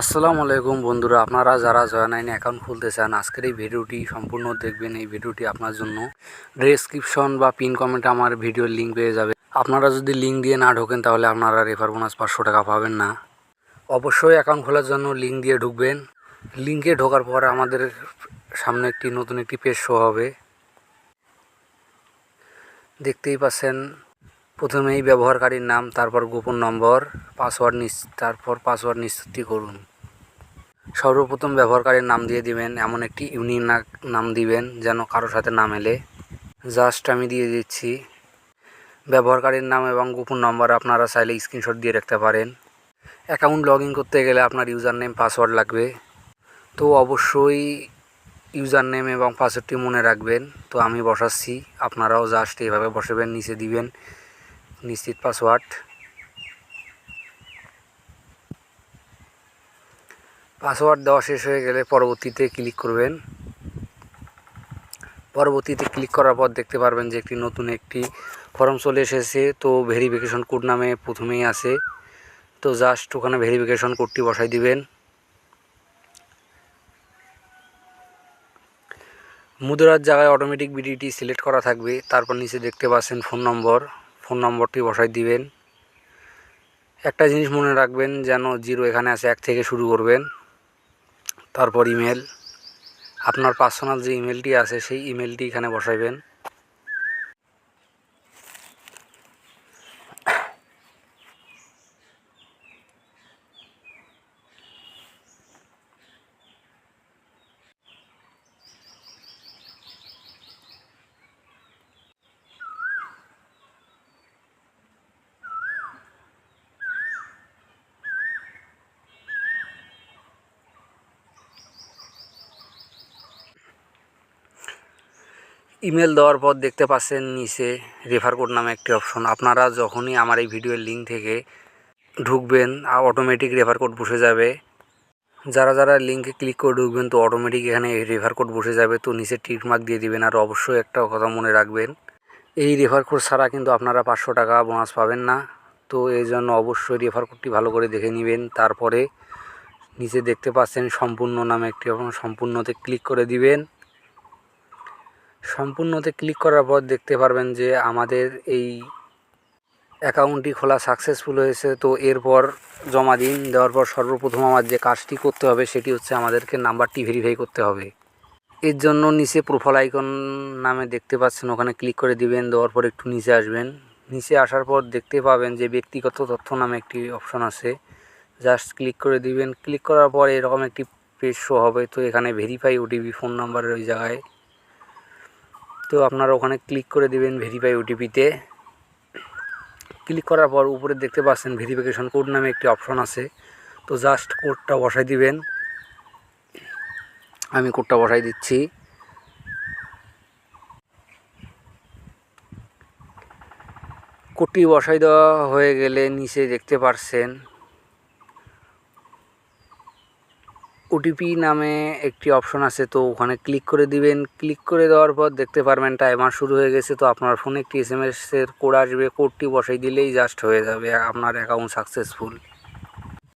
আসসালামু আলাইকুম বন্ধুরা, আপনারা যারা জয়া নাইন অ্যাকাউন্ট খুলতে চান, আজকের এই ভিডিওটি সম্পূর্ণ দেখবেন। এই ভিডিওটি আপনার জন্য ডেসক্রিপশন বা পিন কমেন্টে আমার ভিডিওর লিঙ্ক পেয়ে যাবে। আপনারা যদি লিঙ্ক দিয়ে না ঢোকেন, তাহলে আপনারা রেফার বোনাস পাঁচশো টাকা পাবেন না। অবশ্যই অ্যাকাউন্ট খোলার জন্য লিঙ্ক দিয়ে ঢুকবেন। লিঙ্কে ঢোকার পর আমাদের সামনে একটি, নতুন একটি পেজ শো হবে। দেখতেই পাচ্ছেন প্রথমেই ব্যবহারকারীর নাম, তারপর গোপন নম্বর, পাসওয়ার্ড নিস, তারপর পাসওয়ার্ড নিশ্চিত করুন। সর্বপ্রথম ব্যবহারকারীর নাম দিয়ে দিবেন, এমন একটি ইউনিক নাম দিবেন যেন কারোর সাথে না মেলে। জাস্ট আমি দিয়ে দিচ্ছি। ব্যবহারকারীর নাম এবং গোপন নম্বর আপনারা চাইলে স্ক্রিনশট দিয়ে রাখতে পারেন। অ্যাকাউন্ট লগ করতে গেলে আপনার ইউজার নেম পাসওয়ার্ড লাগবে। তো অবশ্যই ইউজার নেম এবং পাসওয়ার্ডটি মনে রাখবেন। তো আমি বসাচ্ছি, আপনারাও জাস্ট এইভাবে বসাবেন, নিচে দিবেন। নিশ্চিত পাসওয়ার্ড। পাসওয়ার্ড দেওয়া শেষ হয়ে গেলে পরবর্তীতে ক্লিক করবেন। পরবর্তীতে ক্লিক করার পর দেখতে পারবেন যে একটি নতুন একটি ফর্ম চলে এসেছে। তো ভেরিফিকেশন কোড নামে প্রথমেই আছে। তো জাস্ট ওখানে ভেরিফিকেশন কোডটি বসাই দিবেন। মুদ্রার জায়গায় অটোমেটিক বিডিটি সিলেক্ট করা থাকবে। তারপর নিচে দেখতে পাচ্ছেন ফোন নম্বর ফোন নম্বরটি বসাই দিবেন। একটা জিনিস মনে রাখবেন, যেন জিরো এখানে আছে, এক থেকে শুরু করবেন। তারপর ইমেল। আপনার পার্সোনাল যে ইমেলটি আছে, সেই ইমেলটি এখানে বসাইবেন। ইমেল দেওয়ার পর দেখতে পাচ্ছেন নিচে রেফার কোড নামে একটি অপশন আপনারা যখনই আমার এই ভিডিওর লিঙ্ক থেকে ঢুকবেন অটোমেটিক রেফার কোড বসে যাবে। যারা যারা লিঙ্কে ক্লিক করে ঢুকবেন, তো অটোমেটিক এখানে রেফার কোড বসে যাবে। তো নিচে টিক মার্ক দিয়ে দিবেন আর অবশ্যই একটা কথা মনে রাখবেন, এই রেফার কোড ছাড়া কিন্তু আপনারা পাঁচশো টাকা বোনাস পাবেন না। তো এই জন্য অবশ্যই রেফার কোডটি ভালো করে দেখে নেবেন। তারপরে নিচে দেখতে পাচ্ছেন সম্পূর্ণ নামে একটি অপশন সম্পূর্ণতে ক্লিক করে দিবেন। সম্পূর্ণতে ক্লিক করার পর দেখতে পারবেন যে আমাদের এই অ্যাকাউন্টটি খোলা সাকসেসফুল হয়েছে। তো এরপর জমা দিন, দেওয়ার পর সর্বপ্রথম আমার যে কাজটি করতে হবে সেটি হচ্ছে আমাদেরকে নাম্বারটি ভেরিফাই করতে হবে। এর জন্য নিচে প্রোফাইল আইকন নামে দেখতে পাচ্ছেন, ওখানে ক্লিক করে দিবেন, দেওয়ার পর একটু নিচে আসবেন। নিচে আসার পর দেখতে পাবেন যে ব্যক্তিগত তথ্য নামে একটি অপশন আছে। জাস্ট ক্লিক করে দিবেন। ক্লিক করার পর এরকম একটি পেজ শো হবে। তো এখানে ভেরিফাই ওটিপি ফোন নাম্বারের ওই জায়গায়। তো আপনারা ওখানে ক্লিক করে দিবেন ভেরিফাই ওটিপিতে ক্লিক করার পর উপরে দেখতে পাচ্ছেন ভেরিফিকেশন কোড নামে একটি অপশন আছে। তো জাস্ট কোডটা বসাই দিবেন। আমি কোডটা বসাই দিচ্ছি। কোডটি বসাই দেওয়া হয়ে গেলে নিচে দেখতে পারছেন ওটিপি নামে একটি অপশন আছে, তো ওখানে ক্লিক করে দিবেন। ক্লিক করে দেওয়ার পর দেখতে পারবেন টাইমার শুরু হয়ে গেছে, তো আপনার ফোনে একটি এস এম এসের কোড আসবে কোডটি বসাই দিলেই জাস্ট হয়ে যাবে, আপনার অ্যাকাউন্ট সাকসেসফুল